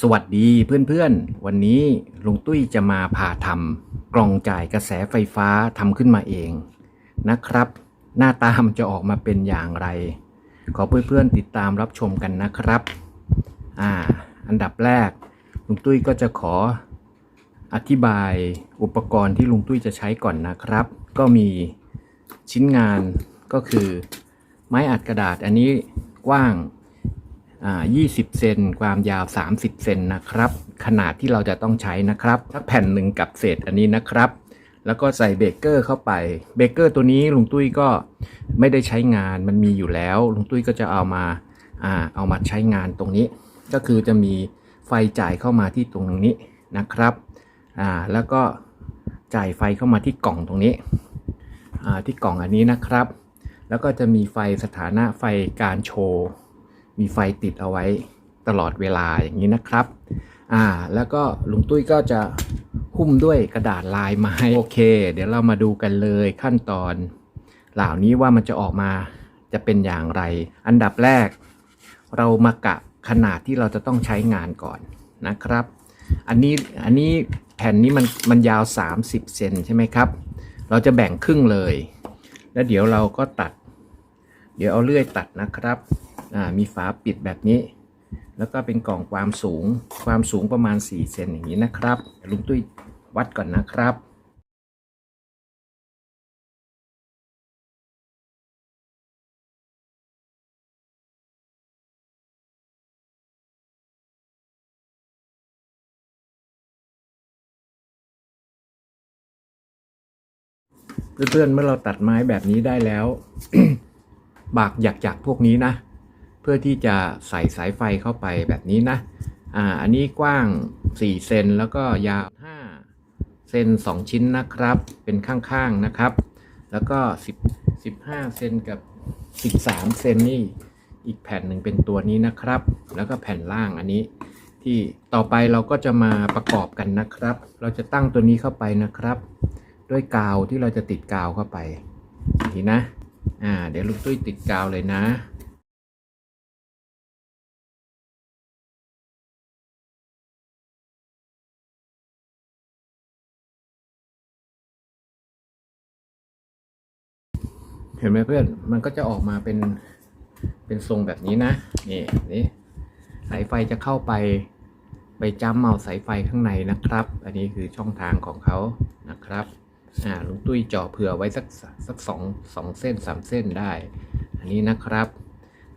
สวัสดีเพื่อนๆ วันนี้ลุงตุ้ยจะมาพาทำกล่องจ่ายกระแสไฟฟ้าทำขึ้นมาเองนะครับ หน้าตามจะออกมาเป็นอย่างไร ขอเพื่อนๆติดตามรับชมกันนะครับ อ่า อันดับแรก ลุงตุ้ยก็จะขออธิบายอุปกรณ์ที่ลุงตุ้ยจะใช้ก่อนนะครับ ก็มีชิ้นงานก็คือ ไม้อัดกระดาษอันนี้กว้าง 20 เซนความยาว 30 เซนนะครับ ขนาดที่เราจะต้องใช้นะครับสักแผ่นหนึ่งกับเศษอันนี้นะครับ แล้วก็ใส่เบเกอร์เข้าไป เบเกอร์ตัวนี้ลุงตุ้ยก็ไม่ได้ใช้งานมันมีอยู่แล้วลุงตุ้ยก็จะเอามาอ่าเอามาใช้งานตรงนี้ ก็คือจะมีไฟจ่ายเข้ามาที่ตรงนี้นะครับอ่าแล้วก็จ่ายไฟเข้ามาที่กล่องตรงนี้อ่าที่กล่องอันนี้นะครับ แล้วก็จะมีไฟสถานะไฟการโชว์ มีไฟติดเอาไว้ตลอดเวลาอย่างนี้นะครับ อ่า แล้วก็ลุงตุ้ยก็จะหุ้มด้วยกระดาษลายไม้โอเค เดี๋ยวเรามาดูกันเลยขั้นตอน เหล่านี้ว่ามันจะออกมาจะเป็นอย่างไร อันดับแรก เรามากะขนาดที่เราจะต้องใช้งานก่อนนะครับ อันนี้อันนี้แผ่นนี้มันมันยาว 30เซนใช่ไหมครับ เราจะแบ่งครึ่งเลย แล้วเดี๋ยวเราก็ตัด เดี๋ยวเอาเลื่อยตัดนะครับ อ่ามีฝาปิดแบบนี้ แล้วก็เป็นกล่องความสูงความสูงประมาณ 4 เซนอย่างนี้นะครับลุงตุ้ยวัดก่อนนะครับเพื่อนๆเมื่อเราตัดไม้แบบนี้ได้แล้ว บากหยักๆพวกนี้นะ พื่อที่จะใส่สายไฟเข้าไปแบบนี้นะ อ่า อันนี้กว้าง 4 เซนแล้วก็ยาว 5 เซน2 ชิ้นนะครับ เป็นข้างๆนะครับ แล้วก็ 10 15 เซนกับ 13 เซนนี่ อีกแผ่นหนึ่งเป็นตัวนี้นะครับ แล้วก็แผ่นล่างอันนี้ ที่ต่อไปเราก็จะมาประกอบกันนะครับ เราจะตั้งตัวนี้เข้าไปนะครับ ด้วยกาวที่เราจะติดกาวเข้าไปอย่างนี้นะ อ่า เดี๋ยวลุงตุ้ยติดกาวเลยนะ ห็นไหมเพื่อน มันก็จะออกมาเป็นเป็นทรงแบบนี้นะ นี่นี่สายไฟจะเข้าไปไปจำเอาสายไฟข้างในนะครับ อันนี้คือช่องทางของเขานะครับ อ่าลุงตุ้ยจาะเผื่อไว้สักสักสองสองเส้นสามเส้นได้ อันนี้นะครับ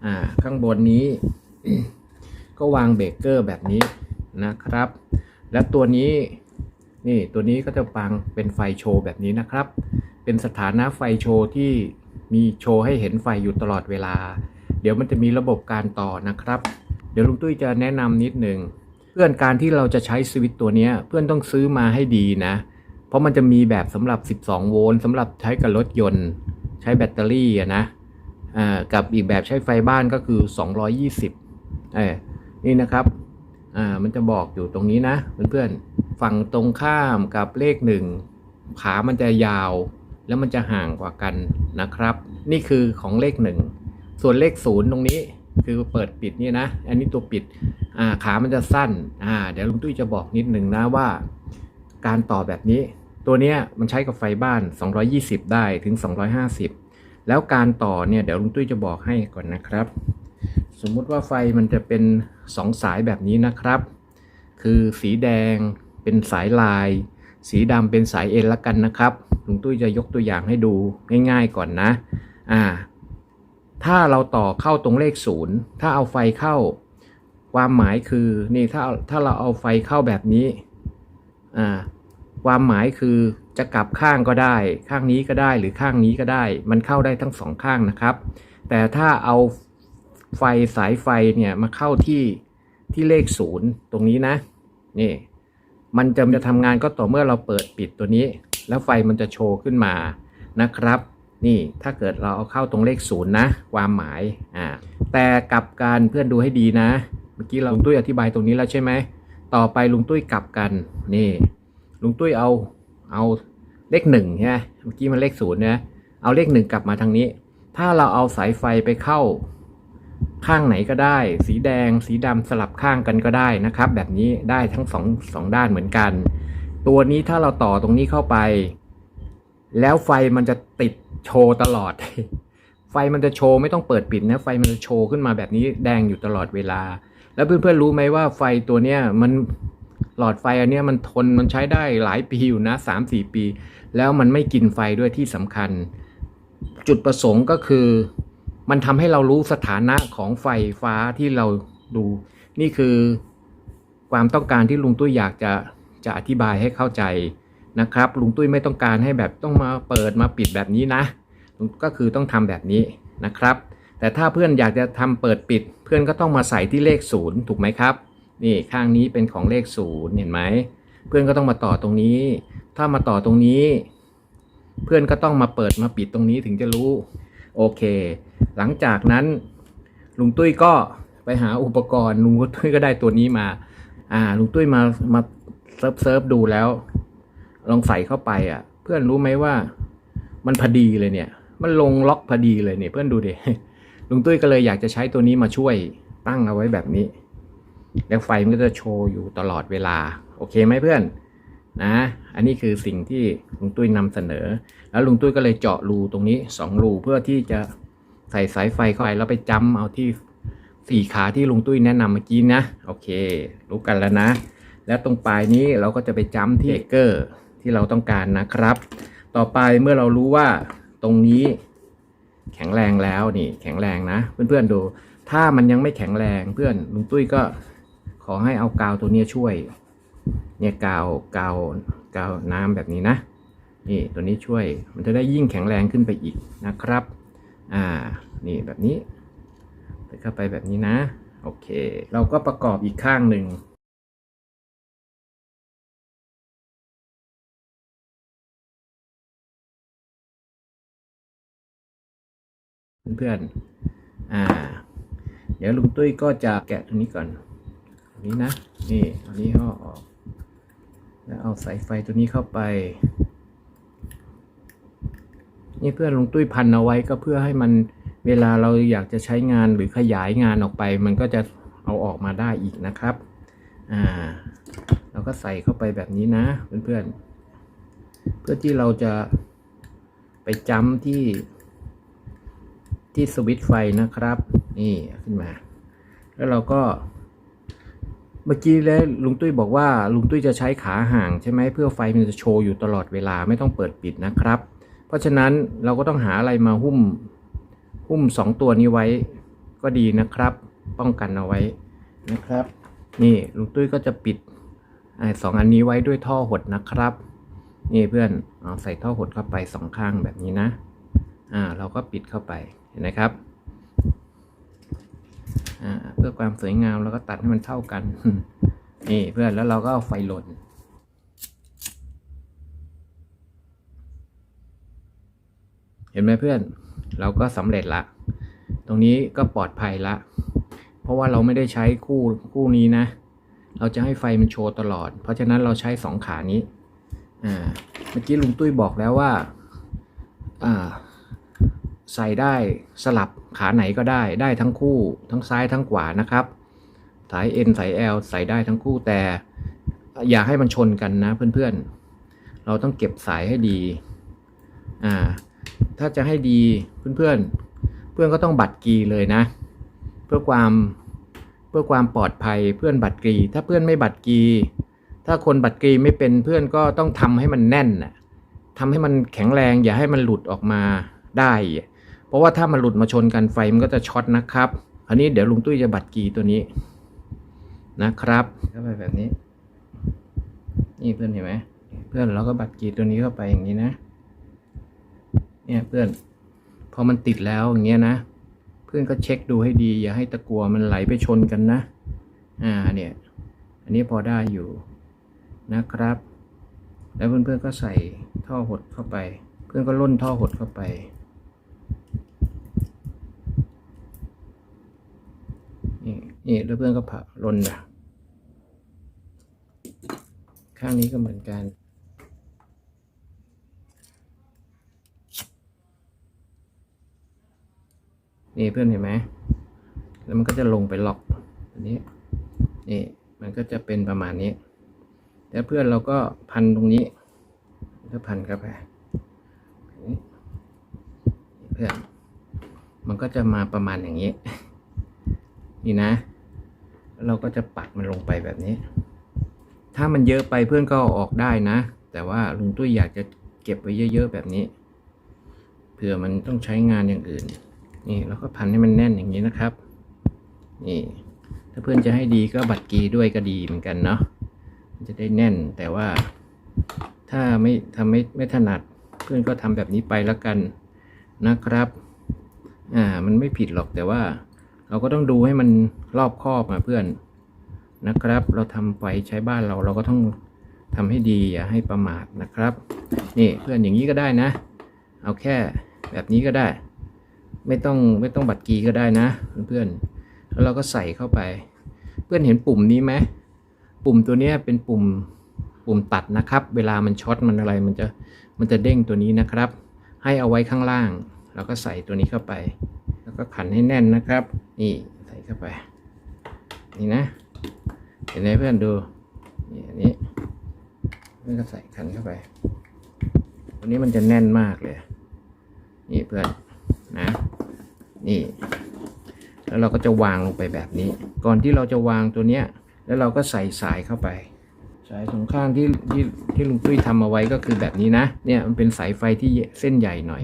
อ่า ข้างบนนี้ ก็วางเบรกเกอร์แบบนี้นะครับ และตัวนี้นี่ตัวนี้ก็จะวางเป็นไฟโชว์แบบนี้นะครับ เป็นสถานะไฟโชว์ที่ มีโชว์ให้เห็นไฟอยู่ตลอดเวลา เดี๋ยวมันจะมีระบบการต่อนะครับ เดี๋ยวลุงตุ้ยจะแนะนำนิดหนึ่งเพื่อนการที่เราจะใช้สวิตตัวเนี้ยเพื่อนต้องซื้อมาให้ดีนะ เพราะมันจะมีแบบสำหรับ 12 โวลต์สำหรับใช้กับรถยนต์ ใช้แบตเตอรี่อะนะอ่ากับอีกแบบใช้ไฟบ้านก็คือ 220เอนี่นะครับอ่ามันจะบอกอยู่ตรงนี้นะเพื่อนๆฝั่งตรงข้ามกับเลขหนึ่งขามันจะยาว แล้วมันจะห่างกว่ากันนะครับ นี่คือของเลขหนึ่งส่วนเลขศูนย์ตรงนี้คือเปิดปิดนี่นะ อันนี้ตัวปิดาขามันจะสั้นเดี๋ยวลุงตุ้ยจะบอกนิดหนึ่งนะว่า การต่อแบบนี้ ตัวเนี้ยมันใช้กับไฟบ้าน 220 ได้ถึง 250 แล้วการต่อเนี่ยเดี๋ยวลุงตุ้ยจะบอกให้ก่อนนะครับ สมมุติว่าไฟมันจะเป็น 2 สายแบบนี้นะครับ คือสีแดงเป็นสายลาย สีดำเป็นสายเอ็นละกันนะครับ ลุงตุ้ยจะยกตัวอย่างให้ดูง่าย ๆก่อนนะ อ่า ถ้าเราต่อเข้าตรงเลขศูนย์ถ้าเอาไฟเข้า ความหมายคือนี่ถ้าถ้าเราเอาไฟเข้าแบบนี้ อ่า ความหมายคือจะกลับข้างก็ได้ ข้างนี้ก็ได้หรือข้างนี้ก็ได้ มันเข้าได้ทั้งสองข้างนะครับ แต่ถ้าเอาไฟสายไฟเนี่ยมาเข้าที่ที่เลขศูนย์ตรงนี้นะ นี่ มันจะจะทำงานก็ต่อเมื่อเราเปิดปิดตัวนี้ แล้วไฟมันจะโชว์ขึ้นมานะครับ นี่ถ้าเกิดเราเอาเข้าตรงเลขศูนย์นะ ความหมายอ่าแต่กลับกันเพื่อนดูให้ดีนะ เมื่อกี้เราลุงตุ้ยอธิบายตรงนี้แล้วใช่ไหมต่อไปลุงตุ้ยกลับกันนี่ลุงตุ้ยเอาเอาเลขหนึ่งใช่ไหมเมื่อกี้มันเลขศูนย์นะเอาเลขหนึ่งกลับมาทางนี้ ถ้าเราเอาสายไฟไปเข้า ข้างไหนก็ได้ สีแดง สีดำสลับข้างกันก็ได้นะครับ แบบนี้ได้ทั้งสองสองด้านเหมือนกัน ตัวนี้ถ้าเราต่อตรงนี้เข้าไป แล้วไฟมันจะติดโชว์ตลอด ไฟมันจะโชว์ไม่ต้องเปิดปิดนะ ไฟมันจะโชว์ขึ้นมาแบบนี้แดงอยู่ตลอดเวลา แล้วเพื่อนๆรู้ไหมว่าไฟตัวเนี้ยมันหลอดไฟอันเนี้ยมันทนมันใช้ได้หลายปีอยู่นะสามสี่ปี แล้วมันไม่กินไฟด้วยที่สำคัญ จุดประสงค์ก็คือ มันทำให้เรารู้สถานะของไฟฟ้าที่เราดู นี่คือความต้องการที่ลุงตุ้ยอยากจะ จะอธิบายให้เข้าใจนะครับ ลุงตุ้ยไม่ต้องการให้แบบต้องมาเปิดมาปิดแบบนี้นะลุงก็คือต้องทำแบบนี้นะครับ แต่ถ้าเพื่อนอยากจะทำเปิดปิด เพื่อนก็ต้องมาใส่ที่เลขศูนย์ถูกไหมครับ นี่ข้างนี้เป็นของเลขศูนย์เห็นไหม เพื่อนก็ต้องมาต่อตรงนี้ ถ้ามาต่อตรงนี้ เพื่อนก็ต้องมาเปิดมาปิดตรงนี้ถึงจะรู้ โอเค หลังจากนั้น ลุงตุ้ยก็ไปหาอุปกรณ์ลุงตุ้ยก็ได้ตัวนี้มา อ่า ลุงตุ้ยมามา เซิร์ฟเซิร์ฟดูแล้ว ลองใส่เข้าไปอะ เพื่อนรู้ไหมว่า มันพอดีเลยเนี่ย มันลงล็อกพอดีเลยเนี่ย เพื่อนดูดิลุงตุ้ยก็เลยอยากจะใช้ตัวนี้มาช่วยตั้งเอาไว้แบบนี้ แล้วไฟมันก็จะโชว์อยู่ตลอดเวลา โอเคไหมเพื่อนนะ อันนี้คือสิ่งที่ลุงตุ้ยนำเสนอ แล้วลุงตุ้ยก็เลยเจาะรูตรงนี้สองรูเพื่อที่จะใส่สายไฟเข้าไปแล้วไปจ้ำเอาที่สี่ขาที่ลุงตุ้ยแนะนำเมื่อกี้นะ โอเค รู้กันแล้วนะ แล้วตรงปลายนี้เราก็จะไปจ้ำที่เบรกเกอร์ที่เราต้องการนะครับ ต่อไปเมื่อเรารู้ว่าตรงนี้แข็งแรงแล้วนี่แข็งแรงนะ เพื่อนๆดู ถ้ามันยังไม่แข็งแรงเพื่อนลุงตุ้ยก็ขอให้เอากาวตัวนี้ช่วย เนี่ยกาวกาวกาวน้ำแบบนี้นะนี่ตัวนี้ช่วยมันจะได้ยิ่งแข็งแรงขึ้นไปอีกนะครับ อ่า นี่แบบนี้ใส่เข้าไปแบบนี้นะ โอเค เราก็ประกอบอีกข้างหนึ่ง เพื่อนๆ อ่า เดี๋ยวลุงตุ้ยก็จะแกะตรงนี้ก่อนอันนี้นะ นี่อันนี้ห่อออก แล้วเอาสายไฟตัวนี้เข้าไป นี่เพื่อนลุงตุ้ยพันเอาไว้ก็เพื่อให้มันเวลาเราอยากจะใช้งานหรือขยายงานออกไป มันก็จะเอาออกมาได้อีกนะครับ อ่า เราก็ใส่เข้าไปแบบนี้นะเพื่อนๆ เพื่อที่เราจะไปจ้ำที่ ที่สวิตช์ไฟนะครับ นี่ขึ้นมา แล้วเราก็ เมื่อกี้แล้วลุงตุ้ยบอกว่า ลุงตุ้ยจะใช้ขาห่างใช่ไหมเพื่อไฟมันจะโชว์อยู่ตลอดเวลาไม่ต้องเปิดปิดนะครับ เพราะฉะนั้นเราก็ต้องหาอะไรมาหุ้ม หุ้มสองตัวนี้ไว้ก็ดีนะครับ ป้องกันเอาไว้นะครับ นี่ลุงตุ้ยก็จะปิดสองอันนี้ไว้ด้วยท่อหดนะครับ นี่เพื่อนเอาใส่ท่อหดเข้าไปสองข้างแบบนี้นะ อ่า เราก็ปิดเข้าไป เห็นไหมครับเพื่อความสวยงามเราก็ตัดให้มันเท่ากัน นี่เพื่อนแล้วเราก็เอาไฟหล่นเห็นไหมเพื่อน เราก็สำเร็จละ ตรงนี้ก็ปลอดภัยละ เพราะว่าเราไม่ได้ใช้คู่คู่นี้นะ เราจะให้ไฟมันโชว์ตลอด เพราะฉะนั้นเราใช้สองขานี้ อ่า เมื่อกี้ลุงตุ้ยบอกแล้วว่า อ่า ใส่ได้สลับขาไหนก็ได้ได้ทั้งคู่ ทั้งซ้ายทั้งขวานะครับ สาย N สาย L ใส่ได้ทั้งคู่แต่อย่าให้มันชนกันนะเพื่อนๆ เราต้องเก็บสายให้ดีอ่าถ้าจะให้ดีเพื่อนๆ เพื่อนก็ต้องบัตรกีเลยนะ เพื่อความเพื่อความปลอดภัยเพื่อนบัตรกี ถ้าเพื่อนไม่บัตรกี ถ้าคนบัตรกีไม่เป็นเพื่อนก็ต้องทำให้มันแน่นน่ะทำให้มันแข็งแรงอย่าให้มันหลุดออกมาได้ เพราะว่าถ้ามันหลุดมาชนกันไฟมันก็จะช็อตนะครับอันนี้เดี๋ยวลุงตุ้ยจะบัตรกีตัวนี้นะครับเข้าไปแบบนี้ นี่เพื่อนเห็นไหมเพื่อนเราก็บัตรกีตัวนี้เข้าไปอย่างนี้นะ เนี่ยเพื่อนพอมันติดแล้วอย่างเงี้ยนะ เพื่อนก็เช็คดูให้ดี อย่าให้ตะกัวมันไหลไปชนกันนะ อ่าเนี่ย อันนี้พอได้อยู่นะครับ แล้วเพื่อนๆก็ใส่ท่อหดเข้าไป เพื่อนก็ล่นท่อหดเข้าไป นี่แล้วเพื่อนก็ผ่าลนนะข้างนี้ก็เหมือนกัน นี่เพื่อนเห็นไหมแล้วมันก็จะลงไปล็อกอันนี้นี่มันก็จะเป็นประมาณนี้แล้วเพื่อนเราก็พันตรงนี้ก็พันเข้าไปเพื่อนมันก็จะมาประมาณอย่างนี้ นี่นะแล้วเราก็จะปักมันลงไปแบบนี้ ถ้ามันเยอะไปเพื่อนก็ออกได้นะ แต่ว่าลุงตุ้ยอยากจะเก็บไว้เยอะๆแบบนี้ เผื่อมันต้องใช้งานอย่างอื่น นี่เราก็พันให้มันแน่นอย่างนี้นะครับ นี่ ถ้าเพื่อนจะให้ดีก็บัตรกีด้วยก็ดีเหมือนกันเนาะ จะได้แน่นแต่ว่าถ้าไม่ทำไม่ไม่ถนัดเพื่อนก็ทำแบบนี้ไปแล้วกันนะครับ อ่า มันไม่ผิดหรอกแต่ว่า เราก็ต้องดูให้มันรอบคอบมาเพื่อนนะครับ เราทำไฟใช้บ้านเราเราก็ต้องทำให้ดีอย่าให้ประมาทนะครับ นี่เพื่อนอย่างนี้ก็ได้นะ เอาแค่แบบนี้ก็ได้ ไม่ต้องไม่ต้องบัตรกีก็ได้นะ เพื่อนแล้วเราก็ใส่เข้าไป เพื่อนเห็นปุ่มนี้ไหมปุ่มตัวนี้เป็นปุ่มปุ่มตัดนะครับ เวลามันช็อตมันอะไรมันจะมันจะเด้งตัวนี้นะครับ ให้เอาไว้ข้างล่าง แล้วก็ใส่ตัวนี้เข้าไป แล้วก็ขันให้แน่นนะครับ นี่ใส่เข้าไป นี่นะ เห็นไหมเพื่อนดู นี่อันนี้เพื่อนก็ใส่ขันเข้าไป ตัวนี้มันจะแน่นมากเลย นี่เพื่อนนะ นี่ แล้วเราก็จะวางลงไปแบบนี้ ก่อนที่เราจะวางตัวเนี้ย แล้วเราก็ใส่สายเข้าไป สายสองข้างที่ที่ที่ลุงตุ้ยทำเอาไว้ก็คือแบบนี้นะ เนี่ยมันเป็นสายไฟที่เส้นใหญ่หน่อย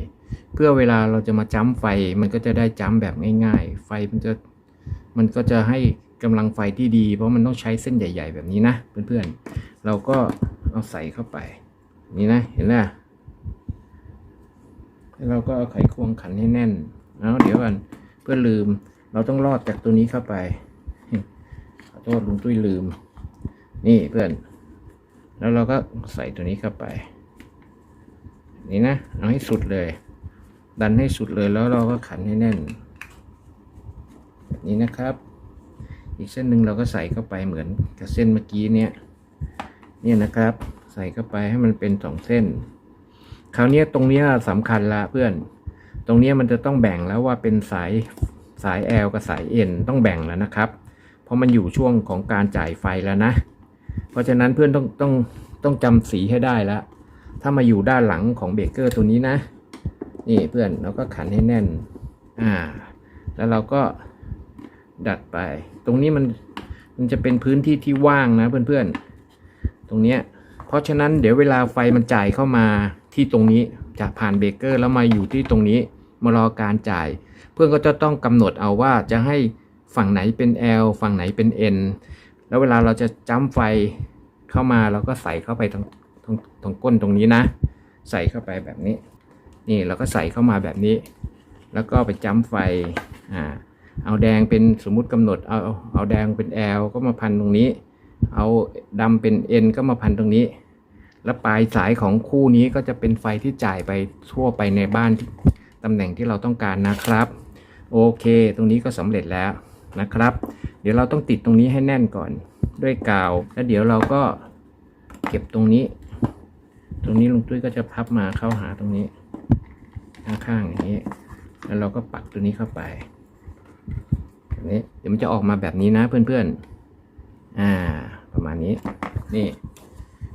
เพื่อเวลาเราจะมาจ้ำไฟมันก็จะได้จ้ำแบบง่าย ๆ ไฟมันจะมันก็จะให้กำลังไฟที่ดี เพราะมันต้องใช้เส้นใหญ่ ๆ แบบนี้นะเพื่อนๆ เราก็เอาใส่เข้าไป นี่นะเห็นไหมแล้วเราก็เอาไขควงขันให้แน่นแล้วเดี๋ยวกันเพื่อลืมเราต้องลอดจากตัวนี้เข้าไปขอโทษลุงตุ้ยลืม นี่เพื่อน แล้วเราก็ใส่ตัวนี้เข้าไป นี่นะ เอาให้สุดเลย ดันให้สุดเลยแล้วเราก็ขันให้แน่นแบบนี้นะครับ อีกเส้นหนึ่งเราก็ใส่เข้าไปเหมือนกับเส้นเมื่อกี้เนี่ยเนี่ยนะครับ ใส่เข้าไปให้มันเป็นสองเส้น คราวนี้ตรงนี้ยสำคัญละเพื่อน ตรงนี้มันจะต้องแบ่งแล้วว่าเป็นสายสาย L กับสาย N ต้องแบ่งแล้วนะครับ เพราะมันอยู่ช่วงของการจ่ายไฟแล้วนะ เพราะฉะนั้นเพื่อนต้องต้องต้องจำสีให้ได้แล้ว ถ้ามาอยู่ด้านหลังของเบเกอร์ตัวนี้นะ นี่เพื่อนเราก็ขันให้แน่น อ่า แล้วเราก็ดัดไป ตรงนี้มันมันจะเป็นพื้นที่ที่ว่างนะเพื่อนๆ ตรงเนี้ย เพราะฉะนั้นเดี๋ยวเวลาไฟมันจ่ายเข้ามาที่ตรงนี้จากผ่านเบเกอร์แล้วมาอยู่ที่ตรงนี้มารอการจ่าย เพื่อนก็จะต้องกำหนดเอาว่าจะให้ฝั่งไหนเป็น L ฝั่งไหนเป็น N แล้วเวลาเราจะจ้ำไฟเข้ามาเราก็ใส่เข้าไปตรงตรงตรงก้นตรงนี้นะ ใส่เข้าไปแบบนี้ นี่เราก็ใส่เข้ามาแบบนี้ แล้วก็ไปจ้ำไฟอ่าเอาแดงเป็นสมมุติกำหนดเอาเอาแดงเป็น L ก็มาพันตรงนี้ เอาดำเป็น N ก็มาพันตรงนี้ แล้วปลายสายของคู่นี้ก็จะเป็นไฟที่จ่ายไปทั่วไปในบ้านตำแหน่งที่เราต้องการนะครับ โอเค ตรงนี้ก็สำเร็จแล้ว นะครับ เดี๋ยวเราต้องติดตรงนี้ให้แน่นก่อนด้วยกาว แล้วเดี๋ยวเราก็เก็บตรงนี้ ตรงนี้ลุงตุ้ยก็จะพับมาเข้าหาตรงนี้ ข้างๆอย่างนี้ แล้วเราก็ปักตัวนี้เข้าไปแบบนี้เดี๋ยวมันจะออกมาแบบนี้นะเพื่อนๆ อ่า ประมาณนี้ นี่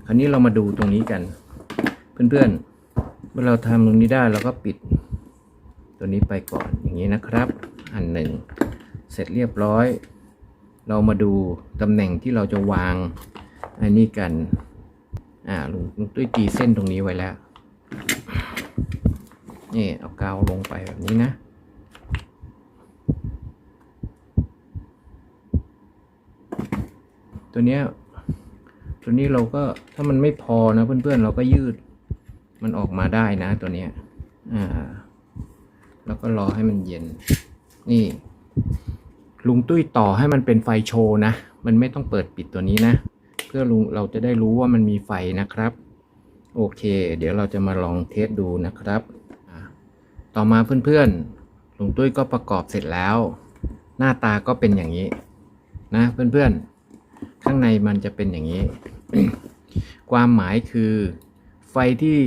คราวนี้เรามาดูตรงนี้กัน เพื่อนๆ เมื่อเราทำตรงนี้ได้เราก็ปิด ตัวนี้ไปก่อนอย่างนี้นะครับ อันหนึ่ง เสร็จเรียบร้อย เรามาดูตำแหน่งที่เราจะวางอันนี้กัน อ่าลุงลุงตุ้ยตีเส้นตรงนี้ไว้แล้ว นี่เอากาวลงไปแบบนี้นะตัวเนี้ยตัวนี้เราก็ถ้ามันไม่พอนะเพื่อนๆ เราก็ยืดมันออกมาได้นะตัวเนี้ยอ่า แล้วก็รอให้มันเย็น นี่ ลุงตุ้ยต่อให้มันเป็นไฟโชว์นะ มันไม่ต้องเปิดปิดตัวนี้นะ เพื่อลุงเราจะได้รู้ว่ามันมีไฟนะครับ โอเค เดี๋ยวเราจะมาลองเทสดูนะครับอ่าต่อมาเพื่อนๆ ลุงตุ้ยก็ประกอบเสร็จแล้ว หน้าตาก็เป็นอย่างนี้ นะเพื่อนๆ ข้างในมันจะเป็นอย่างนี้ ความหมายคือไฟที่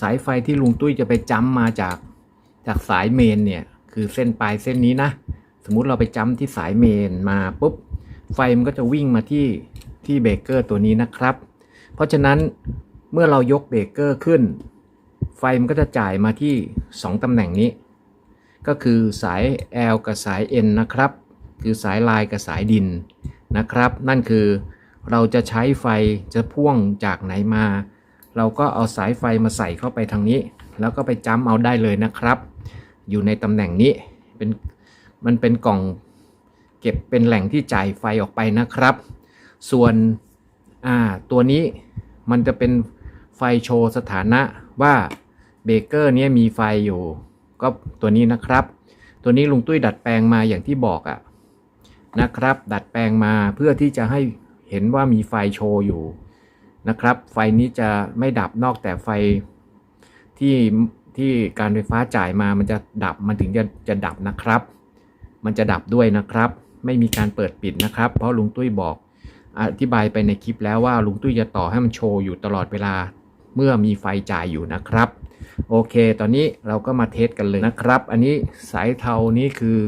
สายไฟที่ลุงตุ้ยจะไปจ้ำมาจากจากสายเมนเนี่ย คือเส้นปลายเส้นนี้นะ สมมุติเราไปจ้ำที่สายเมนมาปุ๊บ ไฟมันก็จะวิ่งมาที่ที่เบรกเกอร์ตัวนี้นะครับ เพราะฉะนั้นเมื่อเรายกเบรกเกอร์ขึ้น ไฟมันก็จะจ่ายมาที่ 2 ตำแหน่งนี้ ก็คือสาย L กับสาย N นะครับ คือสายลายกับสายดินนะครับ นั่นคือเราจะใช้ไฟจะพ่วงจากไหนมา เราก็เอาสายไฟมาใส่เข้าไปทางนี้ แล้วก็ไปจ้ำเอาได้เลยนะครับ อยู่ในตำแหน่งนี้เป็น มันเป็นกล่องเก็บเป็นแหล่งที่จ่ายไฟออกไปนะครับ ส่วนอ่าตัวนี้มันจะเป็นไฟโชว์สถานะว่าเบเกอร์เนี้ยมีไฟอยู่ ก็ตัวนี้นะครับ ตัวนี้ลุงตุ้ยดัดแปลงมาอย่างที่บอกอะนะครับ ดัดแปลงมาเพื่อที่จะให้เห็นว่ามีไฟโชว์อยู่นะครับ ไฟนี้จะไม่ดับนอกแต่ไฟที่ที่การไฟฟ้าจ่ายมามันจะดับมันถึงจะจะดับนะครับ มันจะดับด้วยนะครับ ไม่มีการเปิดปิดนะครับ เพราะลุงตุ้ยบอกอธิบายไปในคลิปแล้วว่าลุงตุ้ยจะต่อให้มันโชว์อยู่ตลอดเวลาเมื่อมีไฟจ่ายอยู่นะครับ โอเค ตอนนี้เราก็มาเทสกันเลยนะครับ อันนี้สายเทานี้คือ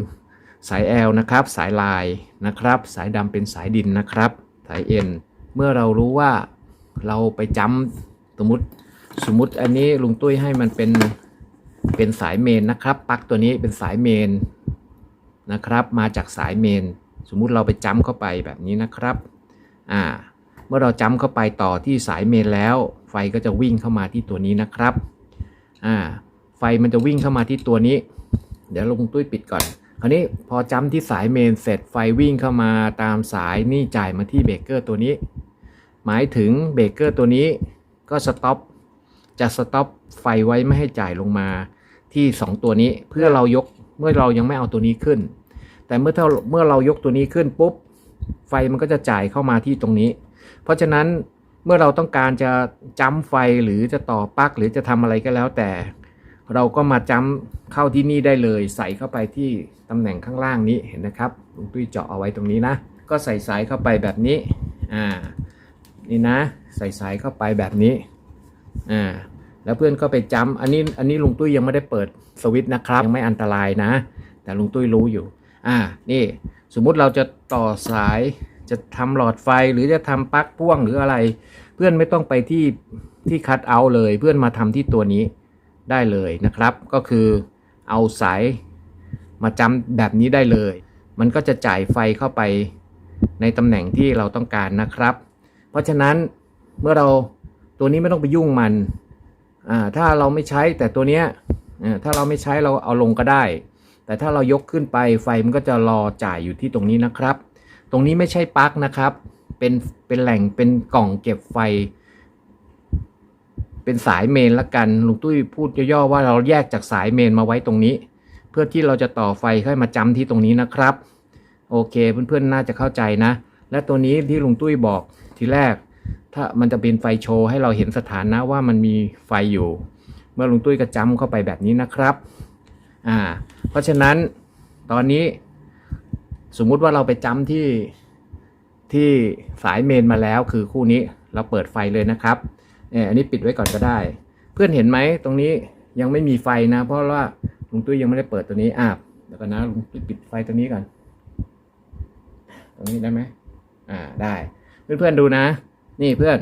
สาย L นะครับ สายลายนะครับ สายดำเป็นสายดินนะครับ สาย N เมื่อเรารู้ว่าเราไปจำสมมติสมมติอันนี้ลุงตุ้ยให้มันเป็นเป็นสายเมนนะครับปลั๊กตัวนี้เป็นสายเมน นะครับ มาจากสายเมน สมมุติเราไปจ้ำเข้าไปแบบนี้นะครับอ่าเมื่อเราจ้ำเข้าไปต่อที่สายเมนแล้ว ไฟก็จะวิ่งเข้ามาที่ตัวนี้นะครับอ่าไฟมันจะวิ่งเข้ามาที่ตัวนี้ เดี๋ยวลงตุ้ยปิดก่อน คราวนี้พอจ้ำที่สายเมนเสร็จไฟวิ่งเข้ามาตามสายนี่จ่ายมาที่เบรกเกอร์ตัวนี้ หมายถึงเบรกเกอร์ตัวนี้ก็สต็อปจะสต็อปไฟไว้ไม่ให้จ่ายลงมาที่ 2 ตัวนี้เพื่อเรายก เมื่อเรายังไม่เอาตัวนี้ขึ้น แต่เมื่อเาเมื่อเรายกตัวนี้ขึ้นปุ๊บ ไฟมันก็จะจ่ายเข้ามาที่ตรงนี้ เพราะฉะนั้นเมื่อเราต้องการจะจ้ำไฟหรือจะต่อปลั๊กหรือจะทำอะไรก็แล้วแต่ เราก็มาจ้ำเข้าที่นี่ได้เลย ใส่เข้าไปที่ตำแหน่งข้างล่างนี้เห็นนะครับลุงตุ้ยเจาะเอาไว้ตรงนี้นะ ก็ใส่สายเข้าไปแบบนี้อ่านี่นะ ใส่สายเข้าไปแบบนี้อ่า แล้วเพื่อนก็ไปจ้ำอันนี้อันนี้ลุงตุ้ยยังไม่ได้เปิดสวิตช์นะครับ ยังไม่อันตรายนะ แต่ลุงตุ้ยรู้อยู่ อ่านี่สมมุติเราจะต่อสายจะทำหลอดไฟหรือจะทำปลั๊กพ่วงหรืออะไร เพื่อนไม่ต้องไปที่ที่คัดเอาเลย เพื่อนมาทำที่ตัวนี้ได้เลยนะครับ ก็คือเอาสายมาจำแบบนี้ได้เลย มันก็จะจ่ายไฟเข้าไปในตำแหน่งที่เราต้องการนะครับ เพราะฉะนั้นเมื่อเราตัวนี้ไม่ต้องไปยุ่งมัน อ่าถ้าเราไม่ใช้แต่ตัวเนี้ยอ่าถ้าเราไม่ใช้เราเอาลงก็ได้ แต่ถ้าเรายกขึ้นไปไฟมันก็จะรอจ่ายอยู่ที่ตรงนี้นะครับ ตรงนี้ไม่ใช่ปลั๊กนะครับ เป็นเป็นแหล่งเป็นกล่องเก็บไฟ เป็นสายเมนละกันลุงตุ้ยพูดย่อๆว่าเราแยกจากสายเมนมาไว้ตรงนี้ เพื่อที่เราจะต่อไฟค่อยมาจำที่ตรงนี้นะครับ โอเคเพื่อนๆน่าจะเข้าใจนะ และตัวนี้ที่ลุงตุ้ยบอกทีแรก ถ้ามันจะเป็นไฟโชว์ให้เราเห็นสถานะว่ามันมีไฟอยู่ เมื่อลุงตุ้ยก็จำเข้าไปแบบนี้นะครับอ่าเพราะฉะนั้นตอนนี้สมมุติว่าเราไปจำที่ที่สายเมนมาแล้วคือคู่นี้เราเปิดไฟเลยนะครับเอออันนี้ปิดไว้ก่อนก็ได้ เพื่อนเห็นไหมตรงนี้ยังไม่มีไฟนะ เพราะว่าลุงตุ้ยยังไม่ได้เปิดตัวนี้อะเดี๋ยวกันนะลุงตุ้ยปิดไฟตัวนี้ก่อนตรงนี้ได้ไหมอ่าได้ เพื่อนๆดูนะ นี่เพื่อน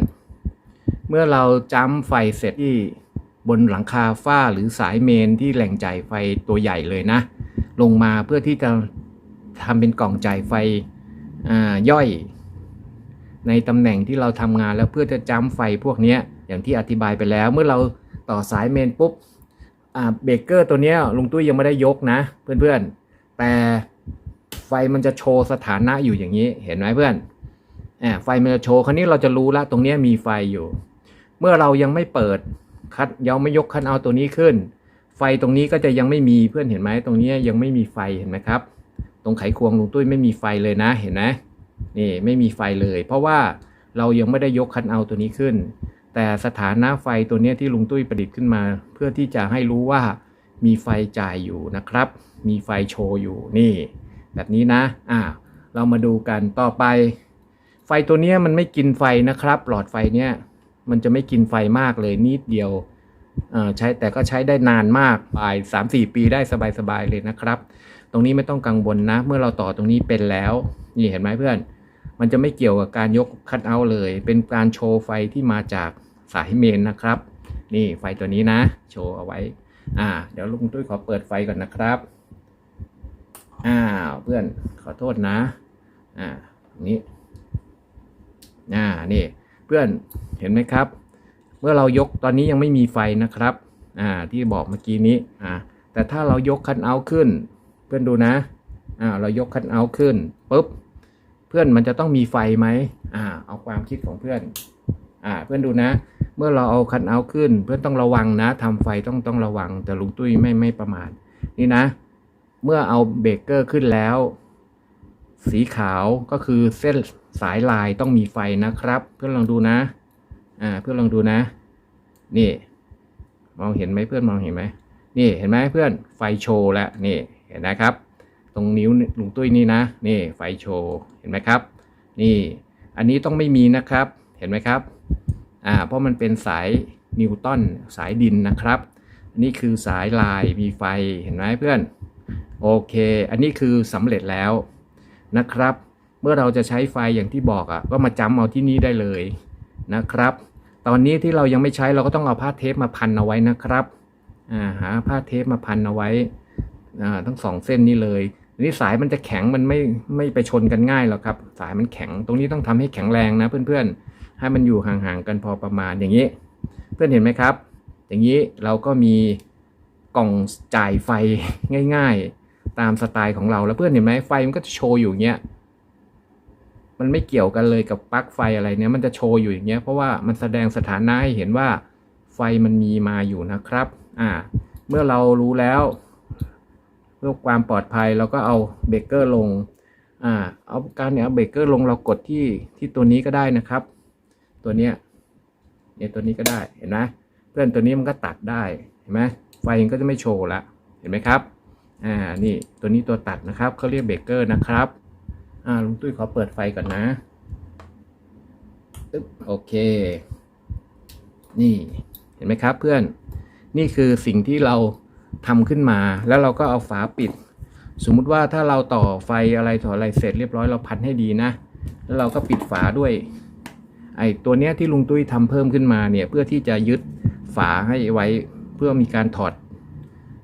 เมื่อเราจ้ำไฟเสร็จที่บนหลังคาฝ้าหรือสายเมนที่แหล่งจ่ายไฟตัวใหญ่เลยนะ ลงมาเพื่อที่จะทำเป็นกล่องจ่ายไฟอ่าย่อย ในตำแหน่งที่เราทำงานแล้วเพื่อจะจ้ำไฟพวกเนี้ยอย่างที่อธิบายไปแล้ว เมื่อเราต่อสายเมนปุ๊บอ่าเบรกเกอร์ตัวเนี้ยลุงตุ้ยยังไม่ได้ยกนะ เพื่อนๆ แต่ไฟมันจะโชว์สถานะอยู่อย่างนี้เห็นไหมเพื่อนอ่า ไฟมันจะโชว์ คราวนี้เราจะรู้แล้วตรงนี้มีไฟอยู่ เมื่อเรายังไม่เปิดคัดยังไม่ยกคันเอาตัวนี้ขึ้น ไฟตรงนี้ก็จะยังไม่มีเพื่อนเห็นไหมตรงนี้ยังไม่มีไฟเห็นไหมครับ ตรงไขควงลุงตุ้ยไม่มีไฟเลยนะเห็นไหมนี่ไม่มีไฟเลย เพราะว่าเรายังไม่ได้ยกคันเอาตัวนี้ขึ้น แต่สถานะไฟตัวนี้ที่ลุงตุ้ยประดิษฐ์ขึ้นมา เพื่อที่จะให้รู้ว่ามีไฟจ่ายอยู่นะครับ มีไฟโชว์อยู่นี่ แบบนี้นะอ่าเรามาดูกันต่อไป ไฟตัวนี้มันไม่กินไฟนะครับ หลอดไฟเนี้ยมันจะไม่กินไฟมากเลยนิดเดียวใช้แต่ก็ใช้ได้นานมากปลายสามสี่ปีได้สบายๆเลยนะครับ ตรงนี้ไม่ต้องกังวลนะ เมื่อเราต่อตรงนี้เป็นแล้ว นี่เห็นไหมเพื่อน มันจะไม่เกี่ยวกับการยกคัดเอาท์เลย เป็นการโชว์ไฟที่มาจากสายเมนนะครับ นี่ไฟตัวนี้นะ โชว์เอาไว้ อ่า เดี๋ยวลุงตุ้ยขอเปิดไฟก่อนนะครับอ้าวเพื่อนขอโทษนะ อ่านี้ อ่านี่เพื่อนเห็นไหมครับ เมื่อเรายกตอนนี้ยังไม่มีไฟนะครับอ่าที่บอกเมื่อกี้นี้อ่าแต่ถ้าเรายกคันเอาขึ้น เพื่อนดูนะอ่าเรายกคันเอาขึ้นปุ๊บเพื่อนมันจะต้องมีไฟไหมอ่าเอาความคิดของเพื่อนอ่าเพื่อนดูนะ เมื่อเราเอาคันเอาขึ้น เพื่อนต้องระวังนะทำไฟต้องต้องระวัง แต่ลุงตุ้ยไม่ไม่ประมาทนี่นะ เมื่อเอาเบรกเกอร์ขึ้นแล้ว สีขาวก็คือเส้น สายลายต้องมีไฟนะครับ เพื่อนลองดูนะ อ่า เพื่อนลองดูนะ นี่ มองเห็นไหมเพื่อนมองเห็นไหมนี่เห็นไหมเพื่อนไฟโชว์แล้วนี่เห็นนะครับ ตรงนิ้วลุงตุ้ยนี่นะ นี่ไฟโชว์เห็นไหมครับ นี่ อันนี้ต้องไม่มีนะครับ เห็นไหมครับ อ่า เพราะมันเป็นสายนิวตันสายดินนะครับนนี้คือสายลายมีไฟเห็นไหมเพื่อน โอเค อันนี้คือสำเร็จแล้วนะครับ เมื่อเราจะใช้ไฟอย่างที่บอกอะ่ะก็มาจำเอาที่นี่ได้เลยนะครับ ตอนนี้ที่เรายังไม่ใช้เราก็ต้องเอาผ้าเทปมาพันเอาไว้นะครับอ่าหาผ้าเทปมาพันเอาไว้อ่าทั้งสองเส้นนี้เลยนนี้สายมันจะแข็งมันไม่ไม่ไปชนกันง่ายหรอกครับ สายมันแข็งตรงนี้ต้องทำให้แข็งแรงนะเพื่อนๆ ให้มันอยู่ห่างๆกันพอประมาณอย่างนี้ เพื่อนเห็นไหมครับ อย่างนี้เราก็มีกล่องจ่ายไฟง่าย ๆ ตามสไตล์ของเราแล้วเพื่อนเห็นไหมไฟมันก็จะโชว์อยู่เงี้ย มันไม่เกี่ยวกันเลยกับปลั๊กไฟอะไรเนี้ยมันจะโชว์อยู่อย่างเงี้ย เพราะว่ามันแสดงสถานะให้เห็นว่าไฟมันมีมาอยู่นะครับ อ่า เมื่อเรารู้แล้วเพื่อความปลอดภัยเราก็เอาเบรกเกอร์ลง อ่า เอาการเนี่ยเอาเบรกเกอร์ลงเรากดที่ที่ตัวนี้ก็ได้นะครับ ตัวเนี้ยเนี่ยตัวนี้ก็ได้เห็นไหมเพื่อนตัวนี้มันก็ตัดได้เห็นไหมไฟมันก็จะไม่โชว์ละเห็นไหมครับ อ่า นี่ตัวนี้ตัวตัดนะครับเขาเรียกเบรกเกอร์นะครับ อ่าลุงตุ้ยขอเปิดไฟก่อนนะอึ๊บโอเค นี่เห็นไหมครับเพื่อน นี่คือสิ่งที่เราทำขึ้นมา แล้วเราก็เอาฝาปิด สมมุติว่าถ้าเราต่อไฟอะไรต่ออะไรเสร็จเรียบร้อยเราพันให้ดีนะ แล้วเราก็ปิดฝาด้วย ไอ้ตัวเนี้ยที่ลุงตุ้ยทำเพิ่มขึ้นมาเนี่ย เพื่อที่จะยึดฝาให้ไว้เพื่อมีการถอด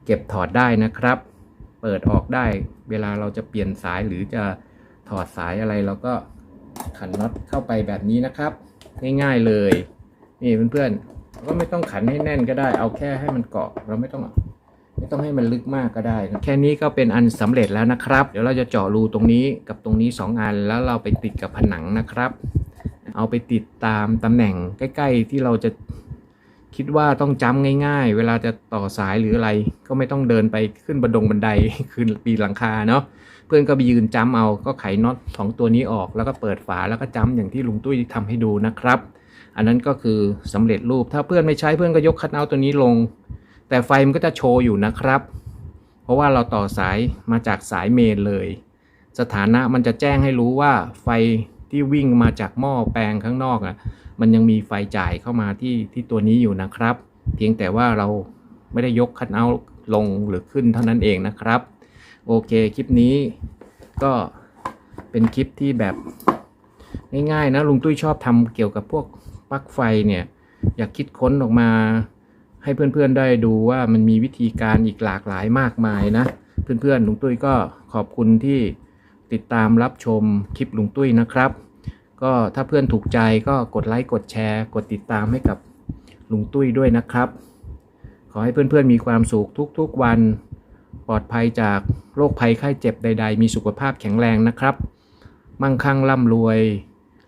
เก็บถอดได้นะครับ เปิดออกได้ เวลาเราจะเปลี่ยนสายหรือจะ ถอดสายอะไรเราก็ขันน็อตเข้าไปแบบนี้นะครับ ง่ายๆเลย นี่เพื่อนๆก็ไม่ต้องขันให้แน่นก็ได้ เอาแค่ให้มันเกาะเราไม่ต้องไม่ต้องให้มันลึกมากก็ได้ แค่นี้ก็เป็นอันสำเร็จแล้วนะครับ เดี๋ยวเราจะเจาะรูตรงนี้กับตรงนี้ 2 อันแล้วเราไปติดกับผนังนะครับ เอาไปติดตามตำแหน่งใกล้ ๆ ที่เราจะ คิดว่าต้องจำง่าย ๆ เวลาจะต่อสายหรืออะไร ก็ไม่ต้องเดินไปขึ้นบันดงบันไดขึ้นปีหลังคาเนาะเพื่อนก็ไปยืนจำเอาก็ไขน็อตสองตัวนี้ออกแล้วก็เปิดฝาแล้วก็จำอย่างที่ลุงตุ้ยทำให้ดูนะครับ อันนั้นก็คือสำเร็จรูปถ้าเพื่อนไม่ใช้เพื่อนก็ยกคัทเอาตัวนี้ลง แต่ไฟมันก็จะโชว์อยู่นะครับ เพราะว่าเราต่อสายมาจากสายเมนเลย สถานะมันจะแจ้งให้รู้ว่าไฟที่วิ่งมาจากหม้อแปลงข้างนอกอะ มันยังมีไฟจ่ายเข้ามาที่ที่ตัวนี้อยู่นะครับ เพียงแต่ว่าเราไม่ได้ยกคัทเอาลงหรือขึ้นเท่านั้นเองนะครับ โอเคคลิปนี้ก็เป็นคลิปที่แบบง่ายๆนะลุงตุ้ยชอบทำเกี่ยวกับพวกปลั๊กไฟเนี่ย อยากคิดค้นออกมา ให้เพื่อนๆได้ดูว่ามันมีวิธีการอีกหลากหลายมากมายนะ เพื่อนๆลุงตุ้ยก็ขอบคุณที่ติดตามรับชมคลิปลุงตุ้ยนะครับ ก็ถ้าเพื่อนถูกใจก็กดไลค์กดแชร์ กดติดตามให้กับลุงตุ้ยด้วยนะครับ ขอให้เพื่อนๆมีความสุขทุกๆวัน ปลอดภัยจากโรคภัยไข้เจ็บใด ๆ มีสุขภาพแข็งแรงนะครับ มั่งคั่งร่ำรวย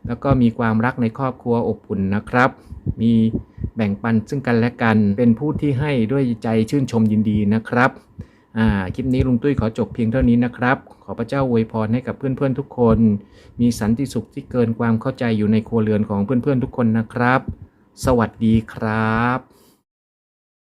แล้วก็มีความรักในครอบครัวอบอุ่นนะครับ มีแบ่งปันซึ่งกันและกันเป็นผู้ที่ให้ด้วยใจชื่นชมยินดีนะครับ อ่าคลิปนี้ลุงตุ้ยขอจบเพียงเท่านี้นะครับ ขอพระเจ้าอวยพรให้กับเพื่อนๆทุกคน มีสันติสุขที่เกินความเข้าใจอยู่ในครัวเรือนของเพื่อนๆทุกคนนะครับ สวัสดีครับ